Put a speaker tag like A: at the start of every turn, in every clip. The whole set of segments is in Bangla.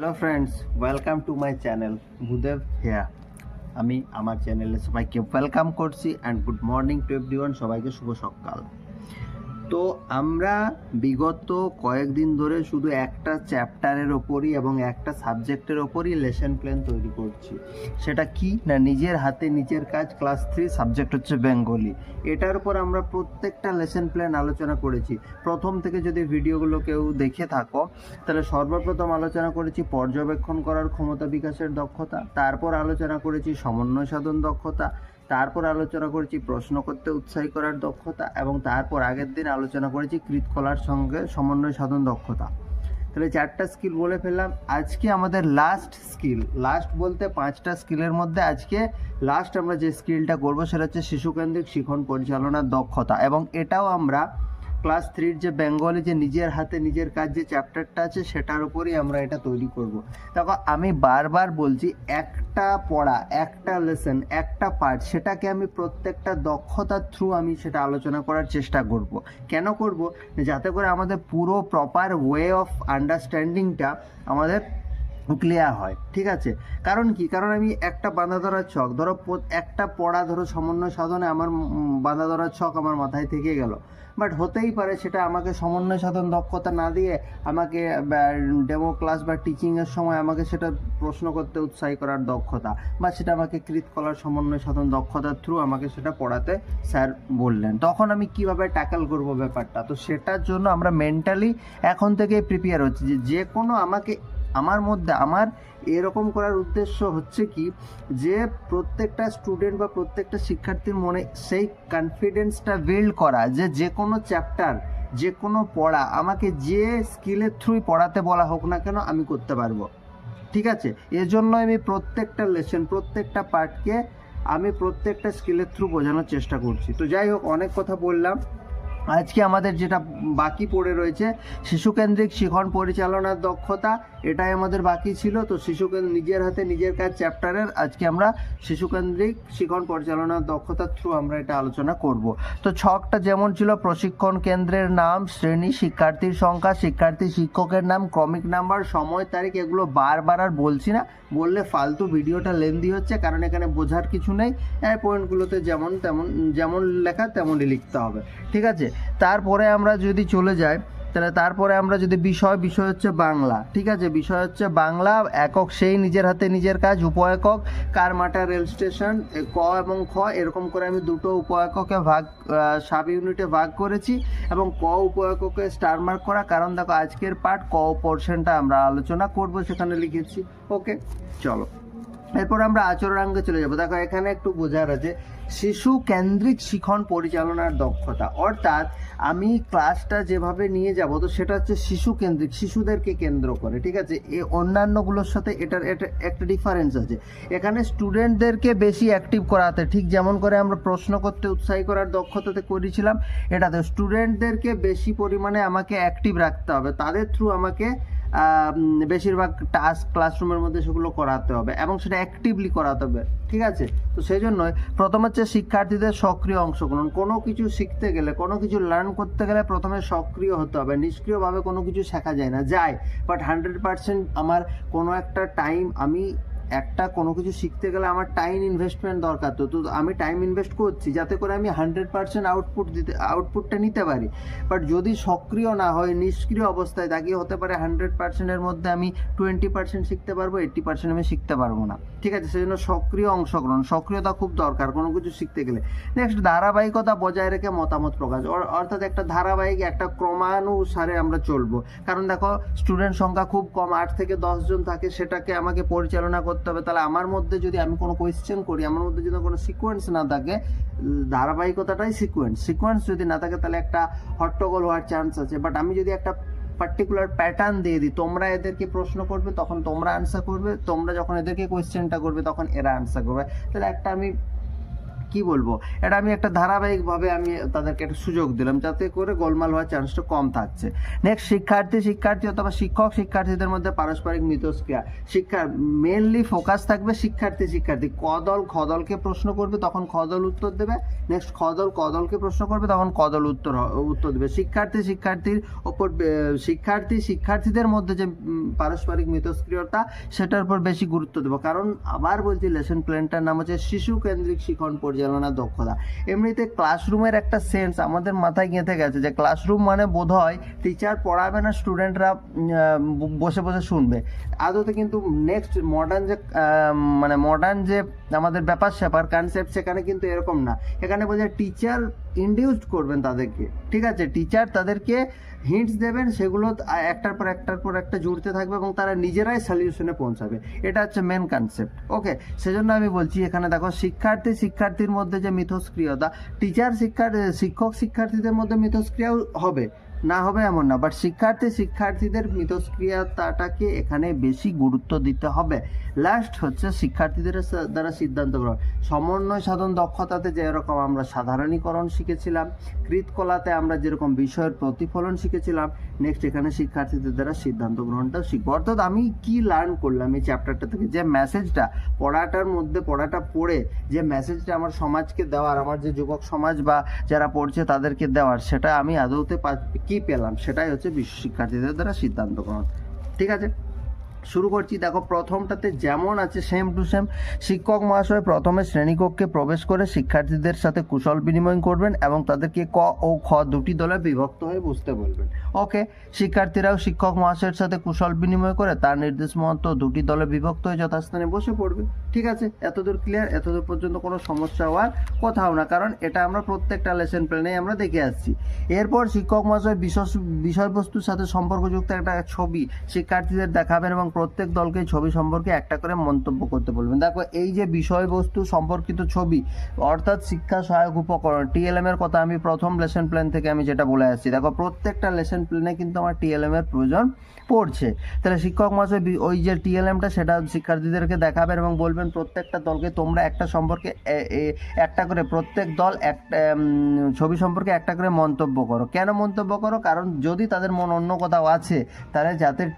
A: Hello friends welcome to my channel Bhudeb হেয়া আমি আমার চ্যানেলে সবাইকে ওয়েলকাম করছি and good morning to everyone সবাইকে শুভ সকাল। তো আমরা বিগত কয়েকদিন ধরে শুধু একটা চ্যাপ্টারের ওপরই এবং একটা সাবজেক্টের ওপরই লেসন প্ল্যান তৈরি করছি। সেটা কি না নিজের হাতে নিজের কাজ? ক্লাস থ্রি সাবজেক্ট হচ্ছে বেঙ্গলি। এটার উপর আমরা প্রত্যেকটা লেসন প্ল্যান আলোচনা করেছি। প্রথম থেকে যদি ভিডিওগুলো কেউ দেখে থাকো, তাহলে সর্বপ্রথম আলোচনা করেছি পর্যবেক্ষণ করার ক্ষমতা বিকাশের দক্ষতা, তারপর আলোচনা করেছি সমন্বয় সাধন দক্ষতা তারপর আলোচনা করেছি প্রশ্ন করতে উৎসাহী করার দক্ষতা এবং তারপর আগের দিন আলোচনা করেছি কৃতকলার সঙ্গে সমন্বয় সাধন দক্ষতা। তাহলে চারটা স্কিল বলে ফেললাম। আজকে আমাদের লাস্ট স্কিল লাস্ট বলতে পাঁচটা স্কিলের মধ্যে আজকে লাস্ট আমরা যে স্কিলটা করব সেটা হচ্ছে শিশুকেন্দ্রিক শিখন পরিচালনার দক্ষতা এবং এটাও আমরা ক্লাস থ্রির যে বেঙ্গলে যে নিজের হাতে নিজের কাজ যে চ্যাপ্টারটা আছে, সেটার উপরই আমরা এটা তৈরি করব। দেখো, আমি বারবার বলছি, একটা পড়া, একটা লেসন একটা পার্ট সেটাকে আমি প্রত্যেকটা দক্ষতার থ্রু আমি সেটা আলোচনা করার চেষ্টা করব। কেন করব? যাতে করে আমাদের পুরো প্রপার ওয়ে অফ আন্ডারস্ট্যান্ডিংটা আমাদের ক্লিয়ার হয়, ঠিক আছে? কারণ কি? কারণ আমি একটা বাঁধা ধরার ছক, ধরো একটা পড়া ধরো সমন্বয় সাধনে আমার বাঁধা ধরার ছক আমার মাথায় থেকে গেল। বাট হতেই পারে সেটা আমাকে সমন্বয় সাধন দক্ষতা না দিয়ে আমাকে ডেমো ক্লাস বা টিচিংয়ের সময় আমাকে সেটা প্রশ্ন করতে উৎসাহী করার দক্ষতা, বা সেটা আমাকে কৃতকলার সমন্বয় সাধন দক্ষতার থ্রু আমাকে সেটা পড়াতে স্যার বললেন। তখন আমি কীভাবে ট্যাকল করব ব্যাপারটা? তো সেটার জন্য আমরা মেন্টালি এখন থেকে প্রিপেয়ার হচ্ছি যে যে কোনো আমাকে আমার মধ্যে আমার এরকম করার উদ্দেশ্য হচ্ছে কি, যে প্রত্যেকটা স্টুডেন্ট বা প্রত্যেকটা শিক্ষার্থীর মনে সেই কনফিডেন্সটা বিল্ড করা যে যে কোনো চ্যাপ্টার যে কোনো পড়া আমাকে যে স্কিলের থ্রুই পড়াতে বলা হোক না কেন আমি করতে পারব। ঠিক আছে? এজন্য আমি প্রত্যেকটা লেসন প্রত্যেকটা পার্টকে আমি প্রত্যেকটা স্কিলের থ্রু বোঝানোর চেষ্টা করছি। তো যাই হোক, অনেক কথা বললাম। আজকে আমাদের যেটা বাকি পড়ে রয়েছে শিশুকেন্দ্রিক শিখন পরিচালনার দক্ষতা, এটাই আমাদের বাকি ছিল। তো শিশুকেন্দ্র নিজের হাতে নিজের কাজ চ্যাপ্টারের আজকে আমরা শিশুকেন্দ্রিক শিখন পরিচালনার দক্ষতার থ্রু আমরা এটা আলোচনা করব। তো ছকটা যেমন ছিল, প্রশিক্ষণ কেন্দ্রের নাম, শ্রেণি, শিক্ষার্থীর সংখ্যা, শিক্ষার্থী শিক্ষকের নাম, ক্রমিক নাম্বার, সময়, তারিখ, এগুলো বারবার আর বলছি না। বললে ফালতু ভিডিওটা লেন্দি হচ্ছে, কারণ এখানে বোঝার কিছু নেই। পয়েন্টগুলোতে যেমন, তেমন, যেমন লেখা, তেমনই লিখতে হবে। ঠিক আছে? তারপরে আমরা যদি চলে যাই, তাহলে তারপরে আমরা যদি বিষয় বিষয় হচ্ছে বাংলা, ঠিক আছে? বিষয় হচ্ছে বাংলা, একক সেই নিজের হাতে নিজের কাজ উপ একক কারমাটা রেল স্টেশন ক এবং খ, এরকম করে আমি দুটো উপ এককে ভাগ সাব ইউনিটে ভাগ করেছি এবং ক উপ এককে স্টার মার্ক করা। কারণ দেখো, আজকের পার্ট ক পোর্শনটা আমরা আলোচনা করব, সেখানে লিখেছি। ওকে চলো। এরপর আমরা আচরণাঙ্গে চলে যাব। দেখো, এখানে একটু বোঝার আছে শিশু কেন্দ্রিক শিখন পরিচালনার দক্ষতা। অর্থাৎ আমি ক্লাসটা যেভাবে নিয়ে যাব, তো সেটা হচ্ছে শিশু কেন্দ্রিক, শিশুদেরকে কেন্দ্র করে, ঠিক আছে? এ অন্যান্যগুলোর সাথে এটার এটা একটা ডিফারেন্স আছে। এখানে স্টুডেন্টদেরকে বেশি অ্যাক্টিভ করাতে, ঠিক যেমন করে আমরা প্রশ্ন করতে, উৎসাহী করার দক্ষতাতে করেছিলাম, এটাতে স্টুডেন্টদেরকে বেশি পরিমাণে আমাকে অ্যাক্টিভ রাখতে হবে। তাদের থ্রু আমাকে বেশিরভাগ টাস্ক ক্লাসরুমের মধ্যে সেগুলো করাতে হবে এবং সেটা অ্যাক্টিভলি করাতে হবে, ঠিক আছে? তো সেই জন্যই প্রথম হচ্ছে শিক্ষার্থীদের সক্রিয় অংশগ্রহণ। কোনো কিছু শিখতে গেলে, কোনো কিছু লার্ন করতে গেলে প্রথমে সক্রিয় হতে হবে। নিষ্ক্রিয়ভাবে কোনো কিছু শেখা যায় না। যায় বাট হান্ড্রেড পার্সেন্ট আমার কোনো একটা টাইম আমি একটা কোনো কিছু শিখতে গেলে আমার টাইম ইনভেস্টমেন্ট দরকার। তো তো আমি টাইম ইনভেস্ট করছি যাতে করে আমি হান্ড্রেড পার্সেন্ট আউটপুট দিতে আউটপুটটা নিতে পারি। বাট যদি সক্রিয় না হয়, নিষ্ক্রিয় অবস্থায় থাকি হতে পারে হান্ড্রেড পার্সেন্টের মধ্যে আমি টোয়েন্টি পার্সেন্ট শিখতে পারব এইট্টি পার্সেন্ট আমি শিখতে পারব না। ঠিক আছে? সেজন্য সক্রিয় অংশগ্রহণ, সক্রিয়তা খুব দরকার কোনো কিছু শিখতে গেলে। নেক্সট ধারাবাহিকতা বজায় রেখে মতামত প্রকাশ। অর- অর্থাৎ একটা ধারাবাহিক, একটা ক্রমানুসারে আমরা চলবো। কারণ দেখো স্টুডেন্ট সংখ্যা খুব কম, আট থেকে দশ জন থাকে, সেটাকে আমাকে পরিচালনা করতে হবে, তাহলে আমার মধ্যে যদি আমি কোনো কোয়েশ্চেন করি, আমার মধ্যে যদি কোনো সিকোয়েন্স না থাকে, ধারাবাহিকতাটাই সিকোয়েন্স সিকোয়েন্স যদি না থাকে, তাহলে একটা হট্টগোল হওয়ার চান্স আছে। বাট আমি যদি একটা পার্টিকুলার প্যাটার্ন দিয়ে দিই, তোমরা এদেরকে প্রশ্ন করবে, তখন তোমরা আনসার করবে, তোমরা যখন এদেরকে কোয়েশ্চেনটা করবে, তখন এরা আনসার করবে। তাহলে একটা আমি কি বলব? এটা আমি একটা ধারাবাহিকভাবে আমি তাদেরকে একটা সুযোগ দিলাম, যাতে করে গোলমাল হওয়ার চান্সটা কম থাকছে। নেক্সট শিক্ষার্থী শিক্ষার্থী অথবা শিক্ষক, শিক্ষার্থীদের মধ্যে পারস্পরিক মিথস্ক্রিয়া। শিক্ষা মেনলি ফোকাস থাকবে শিক্ষার্থী শিক্ষার্থী। কদল, খদলকে প্রশ্ন করবে, তখন খদল উত্তর দেবে। নেক্সট খদল, কদলকে প্রশ্ন করবে, তখন কদল উত্তর উত্তর দেবে। শিক্ষার্থী, শিক্ষার্থীর ওপর শিক্ষার্থী, শিক্ষার্থীদের মধ্যে যে পারস্পরিক মিথস্ক্রিয়তা, সেটার উপর বেশি গুরুত্ব দেবো। কারণ আবার বলছি লেসন প্ল্যানটার নাম হচ্ছে শিশু কেন্দ্রিক শিখন শিক্ষণ পরিচালনা দক্ষতা। এমনিতে ক্লাসরুমের একটা সেন্স আমাদের মাথায় গেঁথে গেছে যে ক্লাসরুম মানে বোধ হয় টিচার পড়াবে না স্টুডেন্টরা বসে বসে শুনবে। আদতে কিন্তু নেক্সট মডার্ন যে মানে মডার্ন যে আমাদের ব্যাপার স্যাপার কনসেপ্ট সেখানে কিন্তু এরকম না। এখানে বোঝায় টিচার ইন্ডিউসড করবেন তাদেরকে, ঠিক আছে? টিচার তাদেরকে হিন্টস দেবেন, সেগুলো একটার পর একটার পর একটা জুড়তে থাকবে এবং তারা নিজেরাই সলিউশনে পৌঁছাবে। এটা হচ্ছে মেন কনসেপ্ট ওকে সেজন্য আমি বলছি এখানে দেখো, শিক্ষার্থী শিক্ষার্থীর মধ্যে যে মিথস্ক্রিয়তা টিচার শিক্ষার শিক্ষক শিক্ষার্থীদের মধ্যে মিথস্ক্রিয়াও হবে। না হবে এমন না বাট শিক্ষার্থী, শিক্ষার্থীদের মিথস্ক্রিয়াতাটাকে এখানে বেশি গুরুত্ব দিতে হবে। লাস্ট হচ্ছে শিক্ষার্থীদের দ্বারা সিদ্ধান্ত গ্রহণ। সমন্বয় সাধন দক্ষতাতে যেরকম আমরা সাধারণীকরণ শিখেছিলাম, কৃতকলাতে আমরা যেরকম বিষয়ের প্রতিফলন শিখেছিলাম নেক্সট এখানে শিক্ষার্থীদের দ্বারা সিদ্ধান্ত গ্রহণটাও শিখব। অর্থাৎ আমি কি লার্ন করলাম এই চ্যাপ্টারটা থেকে? যে মেসেজটা পড়াটার মধ্যে, পড়াটা পড়ে যে মেসেজটা আমার সমাজকে দেওয়ার, আমার যে যুবক সমাজ বা যারা পড়ছে তাদেরকে দেওয়ার, সেটা আমি আদৌতে কি পেলাম? সেটাই হচ্ছে বিশ্ব শিক্ষার্থীদের দ্বারা সিদ্ধান্ত গ্রহণ। ঠিক আছে? শুরু করছি। দেখো, প্রথমটাতে যেমন আছে সেম টু সেম শিক্ষক মহাশয় প্রথমে শ্রেণীকক্ষে প্রবেশ করে শিক্ষার্থীদের সাথে কুশল বিনিময় করবেন এবং তাদেরকে ক ও খ দুটি দলে বিভক্ত হয়ে বুঝতে বলবেন। ওকে শিক্ষার্থীরাও শিক্ষক মহাশয়ের সাথে কুশল বিনিময় করে তার নির্দেশ মতো দুটি দলে বিভক্ত হয়ে যথাস্থানে বসে পড়বে। ঠিক আছে, এতদূর ক্লিয়ার এতদূর পর্যন্ত কোনো সমস্যা হওয়ার কোথাও না, কারণ এটা আমরা প্রত্যেকটা লেসন প্ল্যানে আমরা দেখে আসছি। এরপর শিক্ষক মহাশয় বিষয়- বিষয়বস্তুর সাথে সম্পর্কযুক্ত একটা ছবি শিক্ষার্থীদের দেখাবেন এবং প্রত্যেক দলকে ছবি সম্পর্কে একটা করে মন্তব্য করতে বলবেন। দেখো, এই যে বিষয়বস্তু সম্পর্কিত ছবি, অর্থাৎ শিক্ষা সহায়ক উপকরণ টিএলএম এর কথা আমি প্রথম লেসন প্ল্যান থেকে আমি যেটা বলে আসছি। দেখো, প্রত্যেকটা লেসন প্ল্যানে কিন্তু আমার টিএলএম এর প্রয়োজন পড়ছে। তাহলে শিক্ষক বি- ওই যে টিএলএমটা সেটা শিক্ষার্থীদেরকে দেখাবেন এবং বলবেন, প্রত্যেকটা দলকে তোমরা একটা সম্পর্কে একটা করে প্রত্যেক দল একটা ছবি সম্পর্কে একটা করে মন্তব্য করো। কেন মন্তব্য করো? কারণ যদি তাদের মন অন্য কোথাও আছে, তাহলে যাতে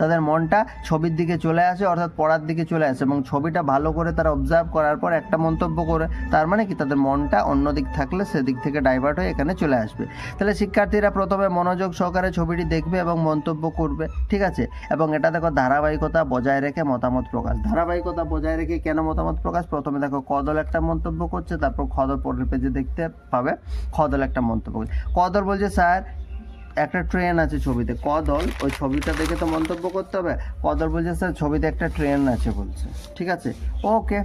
A: তাদের মনটা ছবির দিকে চলে আসে, অর্থাৎ পড়ার দিকে চলে আসে এবং ছবিটা ভালো করে তারা অবজার্ভ করার পর একটা মন্তব্য করে, তার মানে কি? তাদের মনটা অন্য দিক থাকলে সেদিক থেকে ডাইভার্ট হয়ে এখানে চলে আসবে। তাহলে শিক্ষার্থীরা প্রথমে মনোযোগ সহকারে ছবিটি দেখবে এবং মন্তব্য করবে, ঠিক আছে? এবং এটা দেখো ধারাবাহিকতা বজায় রেখে মতামত প্রকাশ। ধারাবাহিকতা বজায় রেখে কেন মতামত প্রকাশ? প্রথমে দেখো কদল একটা মন্তব্য করছে, তারপর খদল পরের পেজে দেখতে পাবে, খদল একটা মন্তব্য করছে। কদল বলছে, স্যার একটা ট্রেন আছে ছবিতে, কদল, ওই ছবিটা দেখে তো মন্তব্য করতে হবে। কদল বলছে, স্যার, ছবিতে একটা ট্রেন আছে, বলছে। ঠিক আছে? ওকে।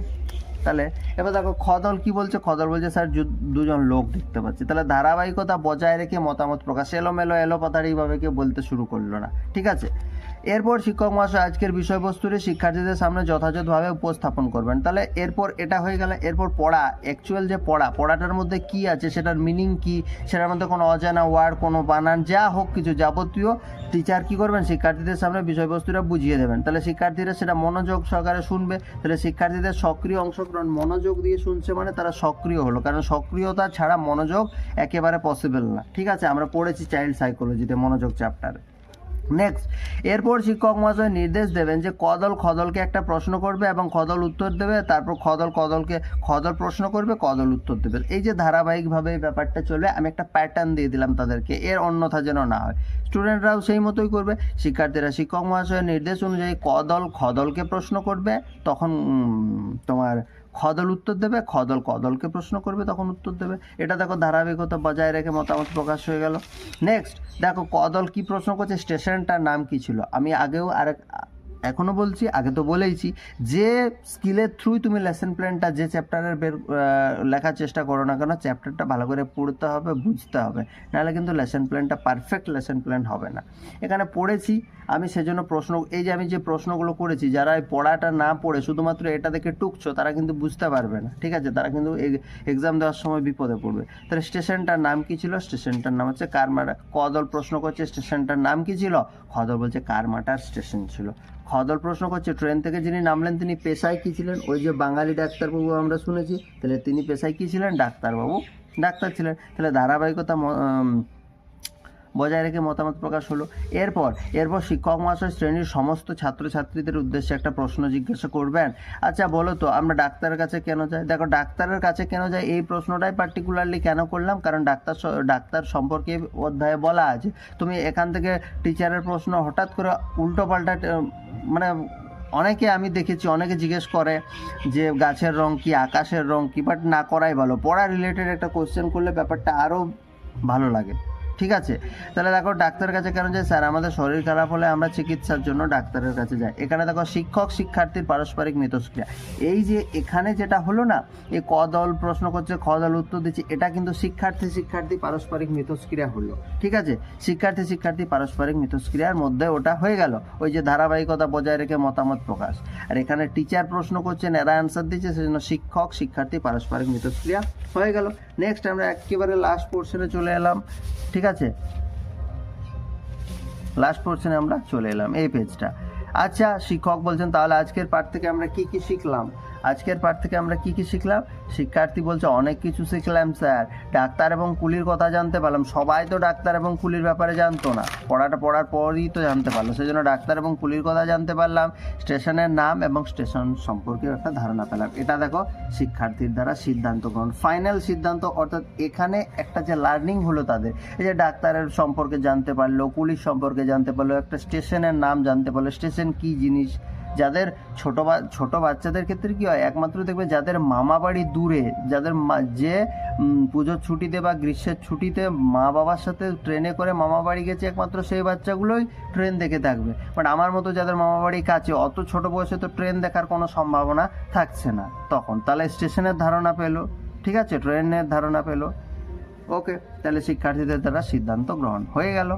A: তাহলে এবার দেখো খদল কি বলছে? খদল বলছে, স্যার দুজন লোক দেখতে পাচ্ছি। তাহলে ধারাবাহিকতা বজায় রেখে মতামত প্রকাশ, এলোমেলো এলো পাতাড়িভাবে কেউ বলতে শুরু করল না। ঠিক আছে? এরপর শিক্ষক মহাশয় আজকের বিষয়বস্তুটি শিক্ষার্থীদের সামনে যথাযথভাবে উপস্থাপন করবেন। তাহলে এরপর এটা হয়ে গেল এরপর পড়া অ্যাকচুয়াল যে পড়া, পড়াটার মধ্যে কি আছে, সেটার মিনিং কি, সেটার মধ্যে কোনো অজানা ওয়ার্ড কোনো বানান, যা হোক কিছু যাবতীয় টিচার কি করবেন? শিক্ষার্থীদের সামনে বিষয়বস্তুটা বুঝিয়ে দেবেন। তাহলে শিক্ষার্থীরা সেটা মনোযোগ সহকারে শুনবে। তাহলে শিক্ষার্থীদের সক্রিয় অংশগ্রহণ মনোযোগ দিয়ে শুনছে মানে তারা সক্রিয় হলো। কারণ সক্রিয়তা ছাড়া মনোযোগ একেবারে পসিবল না। ঠিক আছে? আমরা পড়েছি চাইল্ড সাইকোলজিতে মনোযোগ চ্যাপ্টারে নেক্সট এরপর শিক্ষক মহাশয় নির্দেশ দেবেন যে কদল খদলকে একটা প্রশ্ন করবে এবং খদল উত্তর দেবে, তারপর খদল কদলকে খদল প্রশ্ন করবে, কদল উত্তর দেবে। এই যে ধারাবাহিকভাবে এই ব্যাপারটা চলবে আমি একটা প্যাটার্ন দিয়ে দিলাম তাদেরকে, এর অন্যথা যেন না হয়। স্টুডেন্টরাও সেই মতোই করবে। শিক্ষার্থীরা শিক্ষক মহাশয়ের নির্দেশ অনুযায়ী কদল খদলকে প্রশ্ন করবে, তখন তোমার খদল উত্তর দেবে, খদল কদলকে প্রশ্ন করবে, তখন উত্তর দেবে। এটা দেখো ধারাবাহিকতা বজায় রেখে মতামত প্রকাশ হয়ে গেল। নেক্সট দেখো কদল কি প্রশ্ন করছে, স্টেশনটার নাম কি ছিল? আমি আগেও আরেক এখনও বলছি, আগে তো বলেইছি, যে স্কিলের থ্রুই তুমি লেসন প্ল্যানটা যে চ্যাপ্টারের বের লেখার চেষ্টা করো না কেন চ্যাপ্টারটা ভালো করে পড়তে হবে, বুঝতে হবে। নাহলে কিন্তু লেসন প্ল্যানটা পারফেক্ট লেসন প্ল্যান হবে না। এখানে পড়েছি, আমি সেজন্য প্রশ্ন, এই যে আমি যে প্রশ্নগুলো করেছি, যারা এই পড়াটা না পড়ে, শুধুমাত্র এটা দেখে টুকছো, তারা কিন্তু বুঝতে পারবে না, ঠিক আছে? তারা কিন্তু এক্সাম দেওয়ার সময় বিপদে পড়বে। তাহলে স্টেশনটার নাম কি ছিল? স্টেশনটার নাম হচ্ছে কারমাটা, কদল প্রশ্ন করছে স্টেশনটার নাম কি ছিল? খদল বলছে কারমাটার স্টেশন ছিল। খদল প্রশ্ন করছে ট্রেন থেকে যিনি নামলেন তিনি পেশায় কী ছিলেন? ওই যে বাঙালি ডাক্তারবাবু আমরা শুনেছি, তাহলে তিনি পেশায় কী ছিলেন? ডাক্তারবাবু, ডাক্তার ছিলেন। তাহলে ধারাবাহিকতা বজায় রেখে মতামত প্রকাশ হলো। এরপর এরপর শিক্ষক মহাশয় শ্রেণির সমস্ত ছাত্রছাত্রীদের উদ্দেশ্যে একটা প্রশ্ন জিজ্ঞাসা করবেন। আচ্ছা বলো তো, আমরা ডাক্তারের কাছে কেন যাই? দেখো, ডাক্তারের কাছে কেন যাই? এই প্রশ্নটাই পার্টিকুলারলি কেন করলাম? কারণ ডাক্তার ডাক্তার সম্পর্কে অধ্যায়ে বলা আছে। তুমি এখান থেকে টিচারের প্রশ্ন হঠাৎ করে উল্টো পাল্টা মানে অনেকে আমি দেখেছি, অনেকে জিজ্ঞেস করে যে গাছের রং কি, আকাশের রং কি বাট না করাই ভালো। পড়া রিলেটেড একটা কোশ্চেন করলে ব্যাপারটা আরও ভালো লাগে। ঠিক আছে? তাহলে দেখো ডাক্তারের কাছে কেন যাই? স্যার, আমাদের শরীর খারাপ হলে আমরা চিকিৎসার জন্য ডাক্তারের কাছে যাই। এখানে দেখো শিক্ষক শিক্ষার্থীর পারস্পরিক মিথস্ক্রিয়া। এই যে এখানে যেটা হলো না এই ক দল প্রশ্ন করছে, খ দল উত্তর দিচ্ছে, এটা কিন্তু শিক্ষার্থী শিক্ষার্থী পারস্পরিক মিথস্ক্রিয়া হলো। ঠিক আছে? শিক্ষার্থী শিক্ষার্থী পারস্পরিক মিথস্ক্রিয়ার মধ্যে ওটা হয়ে গেল। ওই যে ধারাবাহিকতা বজায় রেখে মতামত প্রকাশ। আর এখানে টিচার প্রশ্ন করছেন, এরা অ্যান্সার দিচ্ছে, সেজন্য শিক্ষক শিক্ষার্থী পারস্পরিক মিথস্ক্রিয়া হয়ে গেল। নেক্সট আমরা একেবারে লাস্ট পোর্শনে চলে এলাম, ঠিক আছে? লাস্ট পোর্শনে আমরা চলে এলাম, এই পেজটা আচ্ছা শিক্ষক বলছেন, তাহলে আজকের পাঠ থেকে আমরা কি কি শিখলাম? আজকের পাঠ থেকে আমরা কি কি শিখলাম? শিক্ষার্থী বলছে, অনেক কিছু শিখলাম, স্যার। ডাক্তার এবং কুলির কথা জানতে পারলাম। সবাই তো ডাক্তার এবং কুলির ব্যাপারে জানতো না। পড়াটা পড়ার পরই তো জানতে পারল। সেই জন্য ডাক্তার এবং কুলির কথা জানতে পারলাম। স্টেশনের নাম এবং স্টেশন সম্পর্কে একটা ধারণা পেলাম। এটা দেখো, শিক্ষার্থীর দ্বারা সিদ্ধান্ত গ্রহণ। ফাইনাল সিদ্ধান্ত, অর্থাৎ এখানে একটা যে লার্নিং হলো তাদের। এই যে ডাক্তারের সম্পর্কে জানতে পারল পুলিশ সম্পর্কে জানতে পারল, একটা স্টেশনের নাম জানতে পারল। স্টেশন কি জিনিস? যাদের ছোট বা- ছোট বাচ্চাদের ক্ষেত্রে কি হয়? একমাত্র দেখবে যাদের মামা বাড়ি দূরে, যাদের যে পুজোর ছুটিতে বা গ্রীষ্মের ছুটিতে মা বাবার সাথে ট্রেনে করে মামা বাড়ি গেছে একমাত্র সেই বাচ্চাগুলোই ট্রেন দেখে থাকবে। বাট আমার মতো যাদের মামা বাড়ি কাছে, অত ছোট বয়সে তো ট্রেন দেখার কোনো সম্ভাবনা থাকছে না তখন। তাহলে স্টেশনের ধারণা পেল, ঠিক আছে? ট্রেনের ধারণা পেল। ওকে, তাহলে শিক্ষার্থীদের দ্বারা সিদ্ধান্ত গ্রহণ হয়ে গেল।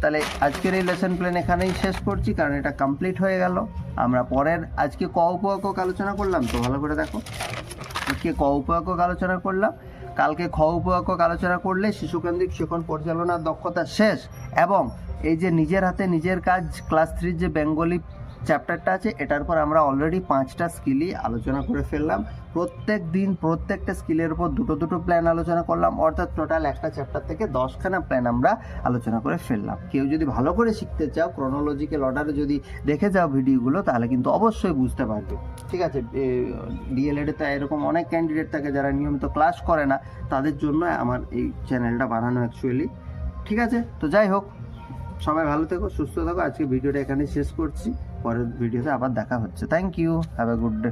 A: তাহলে আজকের এই লেসন প্ল্যান এখানেই শেষ করছি, কারণ এটা কমপ্লিট হয়ে গেল। আমরা পরের আজকে ক উপক আলোচনা করলাম, তো ভালো করে দেখো। আজকে ক উপক আলোচনা করলাম। কালকে খ উপক আলোচনা করলে শিশুকেন্দ্রিক শিক্ষণ পরিচালনার দক্ষতা শেষ। এবং এই যে নিজের হাতে নিজের কাজ ক্লাস থ্রির যে বেঙ্গলি চ্যাপ্টারটা আছে, এটার পর আমরা অলরেডি পাঁচটা স্কিলই আলোচনা করে ফেললাম। প্রত্যেক দিন প্রত্যেকটা স্কিলের উপর দুটো দুটো প্ল্যান আলোচনা করলাম, অর্থাৎ টোটাল একটা চ্যাপ্টার থেকে দশখানা প্ল্যান আমরা আলোচনা করে ফেললাম। কেউ যদি ভালো করে শিখতে চাও ক্রোনোলজিক্যাল অর্ডারে যদি দেখে যাও ভিডিওগুলো, তাহলে কিন্তু অবশ্যই বুঝতে পারবে। ঠিক আছে ডিএলএডে তো এরকম অনেক ক্যান্ডিডেট থাকে যারা নিয়মিত ক্লাস করে না, তাদের জন্য আমার এই চ্যানেলটা বানানো অ্যাকচুয়ালি ঠিক আছে, তো যাই হোক, সবাই ভালো থেকো, সুস্থ থাকো। আজকে ভিডিওটা এখানে শেষ করছি। পরের ভিডিওতে আবার দেখা হচ্ছে। Thank you have a good day